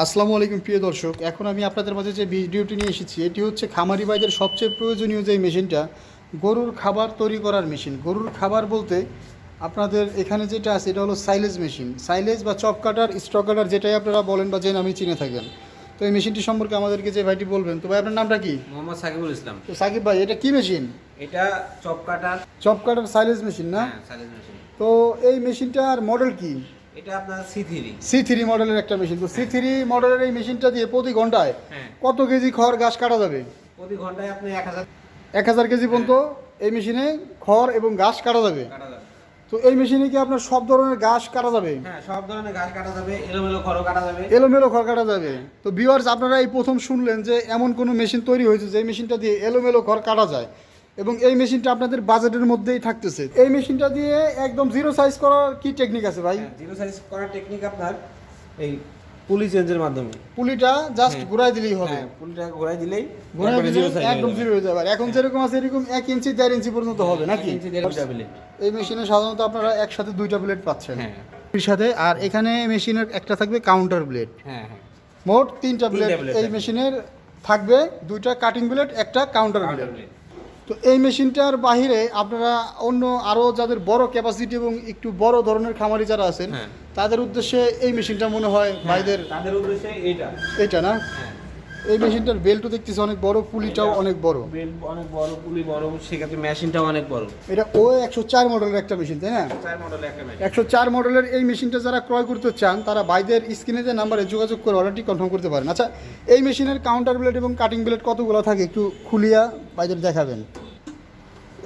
আসসালামু আলাইকুম প্রিয় দর্শক। এখন আমি আপনাদের মাঝে যে ভিডিওটি নিয়ে এসেছি এটি হচ্ছে খামারি ভাইদের সবচেয়ে প্রয়োজনীয় যে মেশিনটা গরুর খাবার তৈরি করার মেশিন। গরুর খাবার বলতে আপনাদের এখানে যেটা আছে এটা হলো সাইলেজ মেশিন। সাইলেজ বা চপ কাটার স্টক কাটার যেটাই আপনারা বলেন বা যে নামে চিনে থাকেন। তো এই মেশিনটি সম্পর্কে আমাদেরকে যে ভাইটি বলবেন তো ভাই আপনার নামটা কি? মোহাম্মদ সাকিবুল ইসলাম। তো সাকিব ভাই এটা কি মেশিন? এটা chop cutter. Chop cutter silage machine না? হ্যাঁ সাইলেজ মেশিন। তো এই মেশিনটার মডেল কি? এটা আপনার সি থ্রি মডেলের একটা মেশিন তো সি থ্রি মডেলের এই মেশিনটা দিয়ে প্রতি ঘন্টায় হ্যাঁ। কত কেজি খড় ঘাস কাটা যাবে? প্রতি ঘন্টায় আপনি এক হাজার এক হাজার কেজি পর্যন্ত এই মেশিনে খড় এবং ঘাস কাটা যাবে। তো এই মেশিনে কি আপনার সব ধরনের ঘাস কাটা যাবে? হ্যাঁ সব ধরনের ঘাস কাটা যাবে এলোমেলো খড়ও কাটা যাবে। এলোমেলো খড় কাটা যাবে। তো ভিউয়ার্স আপনারা এই প্রথম শুনলেন যে এমন কোনো মেশিন তৈরি হয়েছে যে মেশিনটা দিয়ে এলোমেলো খড় কাটা যায়। এবং এই মেশিনটা আপনাদের বাজেটের মধ্যেই থাকতেছে। এই মেশিনটা দিয়ে একদম জিরো সাইজ করার কি টেকনিক আছে ভাই? জিরো সাইজ করার টেকনিক আপনার এই পুলি চেঞ্জের মাধ্যমে। পুলিটা জাস্ট হ্যাঁ। ঘুরাই দিলেই হবে। হ্যাঁ পুলিটা ঘোরাই দিলেই ঘুরাই একবারে দিলে zero size একদম জিরো হয়ে যাবে। আর এখন যেরকম আছে এরকম এক ইঞ্চি দেড় ইঞ্চি পর্যন্ত হবে নাকি। এই মেশিনে সাধারণত আপনারা একসাথে দুইটা ব্লেড পাচ্ছেন। হ্যাঁ। এর সাথে আর এখানে মেশিনের একটা থাকবে কাউন্টার ব্লেড হ্যাঁ হ্যাঁ। মোট তিনটা ব্লেড এই মেশিনের থাকবে দুইটা কাটিং ব্লেড একটা কাউন্টার ব্লেড। তো এই মেশিনটার বাহিরে আপনারা অন্য আরও যাদের বড় ক্যাপাসিটি এবং একটু বড় ধরনের খামারি যারা আছেন হ্যাঁ। তাদের উদ্দেশ্যে এই মেশিনটা মনে হয় ভাইদের তাদের উদ্দেশ্যে এটা এটা না? হ্যাঁ। এই মেশিনটার বেল্টও দেখতেছি অনেক বড় পুলিটাও অনেক বড়। বেল অনেক বড় পুলি বড় সেক্ষেত্রে মেশিনটাও অনেক বড়। এটা ও একশো চার মডেলের একটা মেশিন তাই না? একশো চার মডেলের এই মেশিনটা যারা ক্রয় করতে চান তারা বাইদের স্ক্রিনে যে নাম্বারে যোগাযোগ করে অর্ডারটি কনফার্ম করতে পারেন। আচ্ছা এই মেশিনের কাউন্টার ব্লেড এবং কাটিং ব্লেড কতগুলো থাকে একটু খুলিয়া বাইদের দেখাবেন?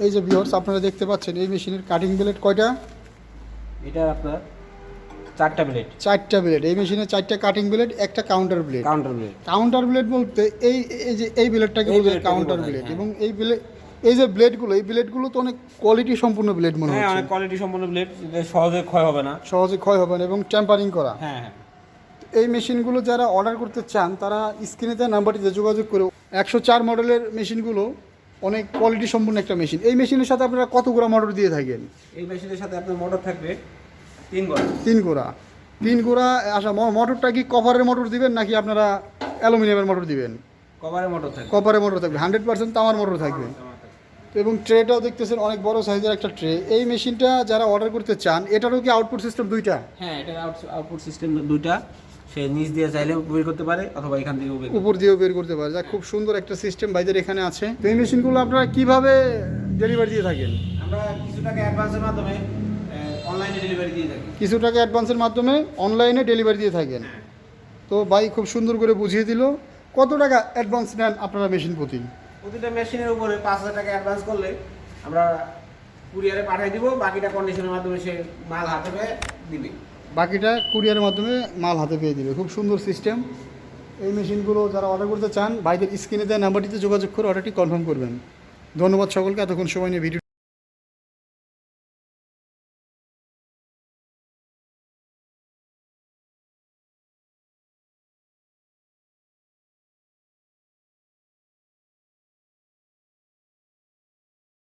এই যে ভিউয়ার্স আপনারা দেখতে পাচ্ছেন এই মেশিনের কাটিং ব্লেড কয়টা? এটা আপনার চারটা প্লেট চারটা ব্লেড এই মেশিনে চারটা কাটিং ব্লেড একটা counter blade counter plate counter blade বলতে এই এই যে এই ব্লেডটাকে বলতে কাউন্টার ব্লেড। এবং এই ব্লেড এই যে ব্লেডগুলো এই ব্লেডগুলো তো অনেক কোয়ালিটি সম্পূর্ণ ব্লেড মনে হ্যাঁ হচ্ছে। অনেক কোয়ালিটি সম্পন্ন প্লেট সহজে ক্ষয় হবে না। সহজে ক্ষয় হবে না এবং টেম্পারিং করা। হ্যাঁ হ্যাঁ। এই মেশিনগুলো যারা অর্ডার করতে চান তারা স্ক্রিনে দেওয়া নাম্বারটিতে যোগাযোগ করে একশো চার মডেলের মেশিনগুলো অনেক কোয়ালিটি সম্পূর্ণ একটা মেশিন এই মেশিনের সাথে আপনারা কত গোড়া মোটর দিয়ে থাকেন? এই মেশিনের সাথে আপনার মোটর থাকবে তিন গড়। তিন গোড়া। আচ্ছা মোটরটা কি কভারের মোটর দিবেন নাকি আপনারা অ্যালুমিনিয়ামের মোটর দিবেন? কভারে মোটর থাকবে। কপারের মোটর থাকবে হান্ড্রেড পার্সেন্ট তামার মোটর থাকবে। তো এবং ট্রেটাও দেখতেছেন অনেক বড় সাইজের একটা ট্রে। এই মেশিনটা যারা অর্ডার করতে চান এটারও কি আউটপুট সিস্টেম দুইটা? হ্যাঁ এটা আউটপুট সিস্টেম দুইটা। সে নিচ দিয়ে চাইলে বের করতে পারে অথবা এখান থেকে উপর দিয়েও বের করতে পারে। যা খুব সুন্দর একটা সিস্টেম ভাইদের এখানে আছে। তো এই মেশিনগুলো আপনারা কীভাবে ডেলিভারি দিয়ে থাকেন? আমরা কিছু টাকা অ্যাডভান্সের মাধ্যমে ডেলিভারি দিয়ে থাকি। কিছু টাকা অ্যাডভান্সের মাধ্যমে অনলাইনে ডেলিভারি দিয়ে থাকেন। হ্যাঁ। তো ভাই খুব সুন্দর করে বুঝিয়ে দিল। কত টাকা অ্যাডভান্স নেন আপনারা মেশিন প্রতি? প্রতিটা মেশিনের উপরে পাঁচ হাজার টাকা অ্যাডভান্স করলে আমরা কুরিয়ারে পাঠিয়ে দিব বাকিটা কন্ডিশনের মাধ্যমে সে মাল হাতে পেয়ে দিবে। বাকিটা কুরিয়ারের মাধ্যমে মাল হাতে পেয়ে দিবে। খুব সুন্দর সিস্টেম এই মেশিনগুলো যারা অর্ডার করতে চান ভাইদের স্ক্রিনে দেওয়া নাম্বারটিতে যোগাযোগ করে অর্ডারটি কনফার্ম করবেন। ধন্যবাদ সকলকে। এতক্ষণ সময় নিয়ে ভিডিও